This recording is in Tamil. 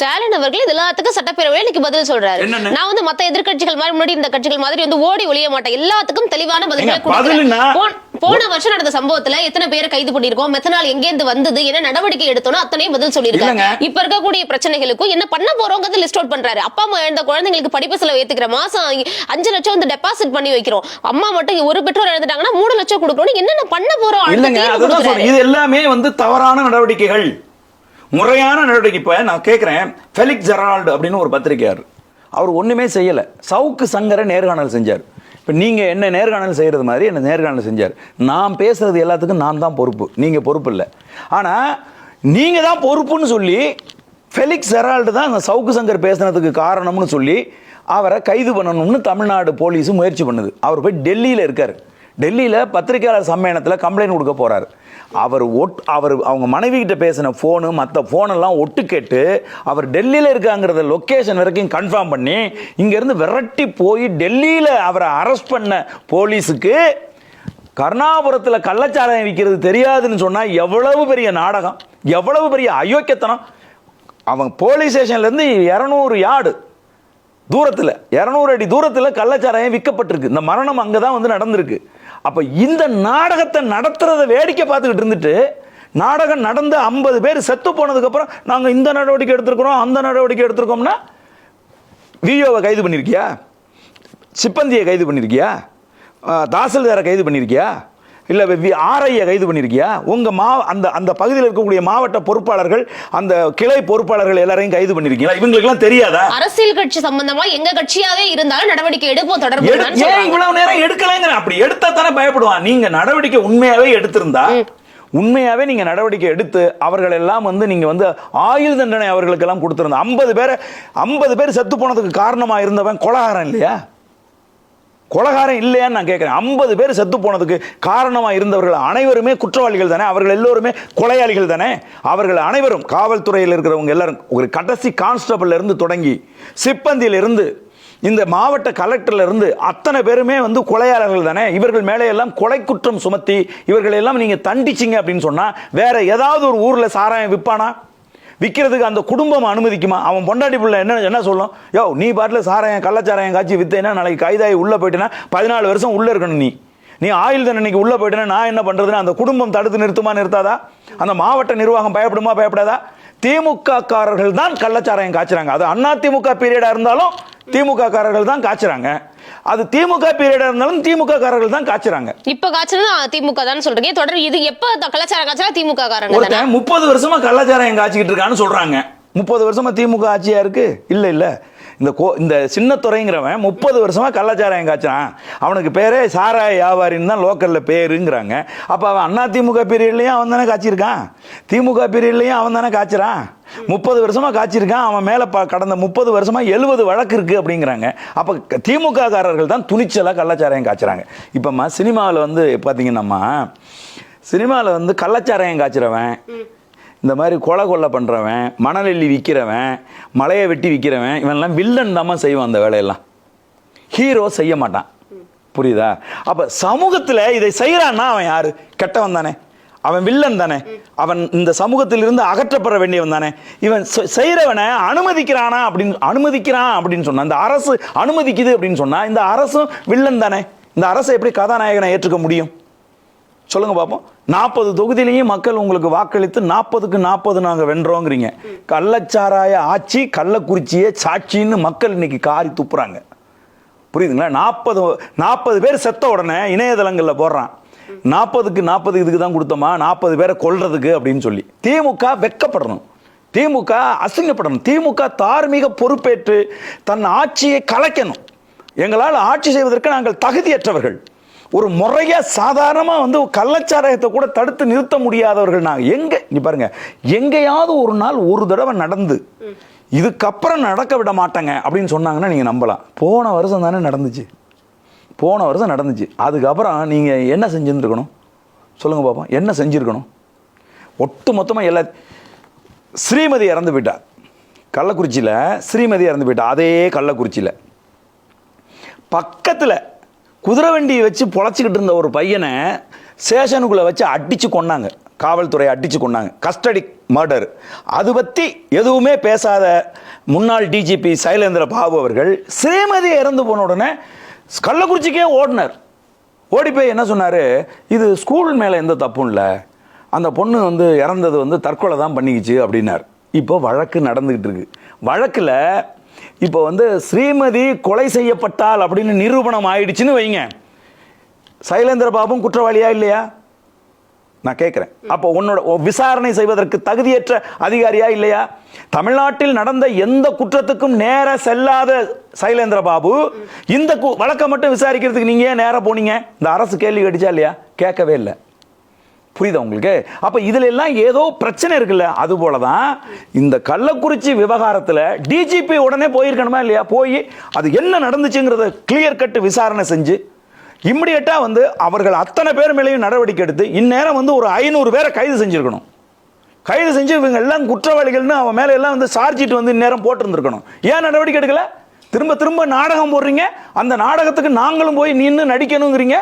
ஸ்டாலின் அவர்கள் இது எல்லாத்துக்கும் சட்டப்பேரவையில இன்னைக்கு பதில் சொல்றாரு? நான் வந்து மத்த எதிர்க்கட்சிகள் மாதிரி முன்னாடி இந்த கட்சிகள் மாதிரி வந்து ஓடி ஒளிய மாட்டேன். எல்லாத்துக்கும் தெளிவான பதில்களை. போன- போன வருஷம் நடந்த சம்பவத்துல எத்தனை பேரை கைது பண்ணிருக்கோம் மெத்தனால் எங்க இருந்து வந்தது என்ன நடவடிக்கை எடுத்தோம் அத்தனையும் பதில் சொல்லியிருக்காங்க இல்லைங்க. இப்ப இருக்கக்கூடிய பிரச்சனைகளுக்கும் என்ன பண்ண போறோங்கிறது லிஸ்ட் அவுட் பண்றாரு. அப்பா அம்மா இழந்த குழந்தைங்களுக்கு படிப்பு செலவு ஏத்துக்கிற மாசம் அஞ்சு லட்சம் வந்து டெபாசிட் பண்ணி வைக்கிறோம். அம்மா மட்டும் ஒரு பெற்றோர் இழந்துட்டாங்கன்னா மூணு லட்சம் கொடுக்கணும் என்னென்ன பண்ண போறோம்? இது எல்லாமே வந்து தவறான நடவடிக்கைகள். முறையான நடவடிக்கை. இப்போ நான் கேட்குறேன் ஃபெலிக் ஜெரால்டு அப்படின்னு ஒரு பத்திரிகையார் அவர் ஒன்றுமே செய்யலை. சவுக்கு சங்கரை நேர்காணல் செஞ்சார். இப்போ நீங்கள் என்ன நேர்காணல் செய்கிறது மாதிரி என்ன நேர்காணல் செஞ்சார். நான் பேசுகிறது எல்லாத்துக்கும் நான் தான் பொறுப்பு. நீங்கள் பொறுப்பு இல்லை. ஆனால் நீங்கள் தான் பொறுப்புன்னு சொல்லி ஃபெலிக்ஸ் ஜெரால்டு தான் அந்த சவுக்கு சங்கர் பேசுனதுக்கு காரணம்னு சொல்லி அவரை கைது பண்ணணும்னு தமிழ்நாடு போலீஸும் முயற்சி பண்ணுது. அவர் போய் டெல்லியில் இருக்கார். டெல்லியில் பத்திரிகையாளர் சம்மேளனத்தில் கம்ப்ளைண்ட் கொடுக்க போகிறார் அவர் ஒட் அவர் அவங்க மனைவி கிட்ட பேசின ஃபோனு மற்ற ஃபோனெல்லாம் ஒட்டு கேட்டு அவர் டெல்லியில் இருக்காங்கிறத லொக்கேஷன் வரைக்கும் கன்ஃபார்ம் பண்ணி இங்கேருந்து விரட்டி போய் டெல்லியில் அவரை அரெஸ்ட் பண்ண போலீஸுக்கு கருணாபுரத்தில் கள்ளச்சாராயம் விற்கிறது தெரியாதுன்னு சொன்னால் எவ்வளவு பெரிய நாடகம் எவ்வளவு பெரிய அயோக்கியத்தனம். அவன் போலீஸ் ஸ்டேஷன்லேருந்து இரநூறு யார்டு தூரத்தில் இரநூறு அடி தூரத்தில் கள்ளச்சாராயம் விற்கப்பட்டிருக்கு இந்த மரணம் அங்கே தான் வந்து நடந்திருக்கு. அப்போ இந்த நாடகத்தை நடத்துறத வேடிக்கை பார்த்துக்கிட்டு இருந்துட்டு நாடகம் நடந்து ஐம்பது பேர் செத்து போனதுக்கப்புறம் நாங்கள் இந்த நடவடிக்கை எடுத்திருக்கிறோம் அந்த நடவடிக்கை எடுத்திருக்கோம்னா விஓவை கைது பண்ணியிருக்கியா? சிப்பந்தியை கைது பண்ணியிருக்கியா? தாசில்தாரை கைது பண்ணியிருக்கியா? இல்லை ஆர்ஐயை கைது பண்ணியிருக்கியா உங்கள் மா அந்த அந்த பகுதியில் இருக்கக்கூடிய மாவட்ட பொறுப்பாளர்கள் அந்த கிளை பொறுப்பாளர்கள் எல்லாரையும் கைது பண்ணியிருக்கீங்களா இவங்களுக்கெல்லாம் தெரியாதா? அரசியல் கட்சி சம்பந்தமா எங்க கட்சியாவே இருந்தாலும் நடவடிக்கை எடுப்போம் தொடர்பு ஏன் இவ்வளவு நேரம் எடுக்கலைங்கிற? அப்படி எடுத்தா தானே பயப்படுவான். நீங்க நடவடிக்கை உண்மையாவே எடுத்திருந்தா உண்மையாவே நீங்க நடவடிக்கை எடுத்து அவர்கள் எல்லாம் வந்து நீங்க வந்து ஆயுள் தண்டனை அவர்களுக்கு எல்லாம் கொடுத்திருந்தா ஐம்பது பேரை ஐம்பது பேர் செத்து போனதுக்கு காரணமா இருந்தவன் கொலகாரன் இல்லையா? கொலகாரம் இல்லையான்னு நான் கேட்குறேன். ஐம்பது பேர் செத்து போனதுக்கு காரணமாக இருந்தவர்கள் அனைவருமே குற்றவாளிகள் தானே? அவர்கள் எல்லோருமே கொலையாளிகள் தானே? அவர்கள் அனைவரும் காவல்துறையில் இருக்கிறவங்க எல்லாரும் ஒரு கடைசி கான்ஸ்டபிள் இருந்து தொடங்கி சிப்பந்தியிலிருந்து இந்த மாவட்ட கலெக்டர்ல இருந்து அத்தனை பேருமே வந்து கொலையாளர்கள் தானே? இவர்கள் மேலே எல்லாம் கொலை குற்றம் சுமத்தி இவர்கள் எல்லாம் நீங்க தண்டிச்சிங்க அப்படின்னு சொன்னா வேற ஏதாவது ஒரு ஊர்ல சாராயம் விற்பானா விற்கிறதுக்கு அந்த குடும்பம் அனுமதிக்குமா? அவன் பொண்டாட்டி பிள்ளை என்ன என்ன சொல்லும்? யோ நீ பாட்டில் சாராயம் கள்ளச்சாராயம் காய்ச்சி வித்தேன்னா நாளைக்கு கைதாகி உள்ளே போயிட்டேன்னா பதினாலு வருஷம் உள்ளே இருக்கணும் நீ. நீ ஆயுள் தண்டனைக்கு உள்ளே போயிட்டேன்னா நான் என்ன பண்ணுறதுன்னு அந்த குடும்பம் தடுத்து நிறுத்துமா நிறுத்தாதா? அந்த மாவட்ட நிர்வாகம் பயப்படுமா பயப்படாதா? திமுக காரர்கள் தான் கள்ளச்சாராயம் காய்ச்சுறாங்க. அது அண்ணா திமுக பீரியடாக இருந்தாலும் திமுக காரர்கள் தான் காய்ச்சுறாங்க. அது திமுக பீரியடா இருந்தாலும் திமுக காரர்கள் தான் காய்ச்சுறாங்க. இப்ப காய்ச்சல் திமுக தான் சொல்றீங்க. தொடர் இது எப்ப த- கலாச்சார காய்ச்சலா திமுக காரங்க முப்பது வருஷமா கள்ளச்சாராயம் காய்ச்சிக்கிட்டு இருக்கான்னு சொல்றாங்க. முப்பது வருஷமா திமுக ஆட்சியா இருக்கு? இல்ல இல்ல. இந்த கோ இந்த சின்னத்துறைங்கிறவன் முப்பது வருஷமா கள்ளச்சாராயம் காய்ச்சான் அவனுக்கு பேரே சாராய வியாபாரின்னு தான் லோக்கல்ல பேருங்கிறாங்க. அப்ப அவன் அண்ணா திமுக பீரியட்லயும் அவன் தானே காய்ச்சிருக்கான்? திமுக பீரியட்லயும் அவன் தானே காய்ச்சறான்? முப்பது வருஷமாக காய்ச்சிருக்கான் அவன் மேலே பா கடந்த முப்பது வருஷமாக எழுபது வழக்கு இருக்கு அப்படிங்கிறாங்க. அப்போ க- திமுக காரர்கள் தான் துணிச்சலாக கள்ளச்சாராயம் காய்ச்சுறாங்க. இப்போம்மா சினிமாவில் வந்து பார்த்தீங்கன்னாம்மா சினிமாவில் வந்து கள்ளச்சாராயம் காய்ச்சிறவன் இந்த மாதிரி கொலை கொள்ளை பண்ணுறவன் மணலெல்லி விற்கிறவன் மலையை வெட்டி விற்கிறவன் இவன்லாம் வில்லன் தாம்மா செய்வான் அந்த வேலையெல்லாம். ஹீரோ செய்ய மாட்டான். புரியுதா? அப்போ சமூகத்தில் இதை செய்கிறான்னா அவன் யார்? கெட்டவன் தானே. அவன் வில்லன் தானே. அவன் இந்த சமூகத்திலிருந்து அகற்றப்பட வேண்டியவன் தானே. இவன் செ- அனுமதிக்கிறானா அப்படின்னு அனுமதிக்கிறான் அப்படின்னு சொன்னா இந்த அரசு அனுமதிக்குது அப்படின்னு சொன்னா இந்த அரசும் வில்லன் தானே. இந்த அரசை எப்படி கதாநாயகனை ஏற்றுக்க முடியும்? சொல்லுங்க பார்ப்போம் நாற்பது தொகுதியிலையும் மக்கள் உங்களுக்கு வாக்களித்து நாற்பதுக்கு நாற்பது நாங்கள் வென்றோங்கிறீங்க. கள்ளச்சாராய ஆட்சி கள்ளக்குறிச்சியே சாட்சின்னு மக்கள் இன்னைக்கு காரி துப்புறாங்க. புரியுதுங்களா? நாற்பது நாற்பது பேர் செத்த உடனே இணையதளங்களில் போடுறான். நாற்பதுக்கு நாற்பது இதுக்கு தான் கொடுத்தோமா? நாற்பது பேரை கொல்றதுக்கு அப்படின்னு சொல்லி. திமுக வெக்கப்படணும் திமுக அசிங்கப்படணும். திமுக தார்மீக பொறுப்பேற்று தன் ஆட்சியை கலைக்கணும். எங்களால் ஆட்சி செய்வதற்கு நாங்கள் தகுதியற்றவர்கள். ஒரு முறையா சாதாரணமா வந்து கள்ளச்சாராயத்தை கூட தடுத்து நிறுத்த முடியாதவர்கள் நாங்கள் எங்க? இங்க பாருங்க. எங்கேயாவது ஒரு நாள் ஒரு தடவை நடந்து இதுக்கப்புறம் நடக்க விட மாட்டாங்க அப்படின்னு சொன்னாங்கன்னா நீங்க நம்பலாம். போன வருஷம் தானே நடந்துச்சு. போன வருஷம் நடந்துச்சு. அதுக்கப்புறம் நீங்கள் என்ன செஞ்சுருந்துருக்கணும்? சொல்லுங்கள் பாப்போம். என்ன செஞ்சுருக்கணும்? ஒட்டு மொத்தமாக எல்லா ஸ்ரீமதி இறந்து போயிட்டா. கள்ளக்குறிச்சியில் ஸ்ரீமதி இறந்து போயிட்டா. அதே கள்ளக்குறிச்சியில். பக்கத்தில் குதிரை வண்டியை வச்சு பொழைச்சிக்கிட்டு இருந்த ஒரு பையனை ஸ்டேஷனுக்குள்ளே வச்சு அடித்து கொன்னாங்க. காவல்துறை அடிச்சு கொண்டாங்க கஸ்டடி மர்டர். அது பற்றி எதுவுமே பேசாத முன்னாள் டிஜிபி சைலேந்திர பாபு அவர்கள் ஸ்ரீமதி இறந்து போன உடனே கள்ளக்குறிச்சிக்கே ஓடினார் ஓடி போய் என்ன சொன்னார்? இது ஸ்கூல் மேலே எந்த தப்பும் இல்லை. அந்த பொண்ணு வந்து இறந்தது வந்து தற்கொலை தான் பண்ணிக்கிச்சு அப்படின்னார். இப்போ வழக்கு நடந்துக்கிட்டு இருக்கு. வழக்கில் இப்போ வந்து ஸ்ரீமதி கொலை செய்யப்பட்டால் அப்படின்னு நிரூபணம் ஆயிடுச்சுன்னு வைங்க. சைலேந்திர பாபும் குற்றவாளியா இல்லையா? நான் கேட்குறேன். அப்போ உன்னோட விசாரணை செய்வதற்கு தகுதியற்ற அதிகாரியா இல்லையா? தமிழ்நாட்டில் நடந்த எந்த குற்றத்துக்கும் நேர செல்லாத சைலேந்திர பாபு இந்த கு- வழக்கை மட்டும் விசாரிக்கிறதுக்கு நீங்க ஏன் நேராக போனீங்க? இந்த அரசு கேள்வி கடிச்சா இல்லையா? கேட்கவே இல்லை. புரியுதா உங்களுக்கு? அப்போ இதுல எல்லாம் ஏதோ பிரச்சனை இருக்குல்ல? அது போல தான் இந்த கள்ளக்குறிச்சி விவகாரத்தில் டிஜிபி உடனே போயிருக்கணுமா இல்லையா? போய் அது என்ன நடந்துச்சுங்கிறத கிளியர் கட் விசாரணை செஞ்சு இம்மிடியட்டாக வந்து அவர்கள் அத்தனை பேர் மேலேயும் நடவடிக்கை எடுத்து இந்நேரம் வந்து ஒரு ஐநூறு பேரை கைது செஞ்சுருக்கணும். கைது செஞ்சு இவங்க எல்லாம் குற்றவாளிகள்னு அவன் மேலே எல்லாம் வந்து சார்ஜிட்டு வந்து இந்நேரம் போட்டிருந்துருக்கணும். ஏன் நடவடிக்கை எடுக்கல? திரும்ப திரும்ப நாடகம் போடுறீங்க. அந்த நாடகத்துக்கு நாங்களும் போய் நின்று நடிக்கணுங்கிறீங்க.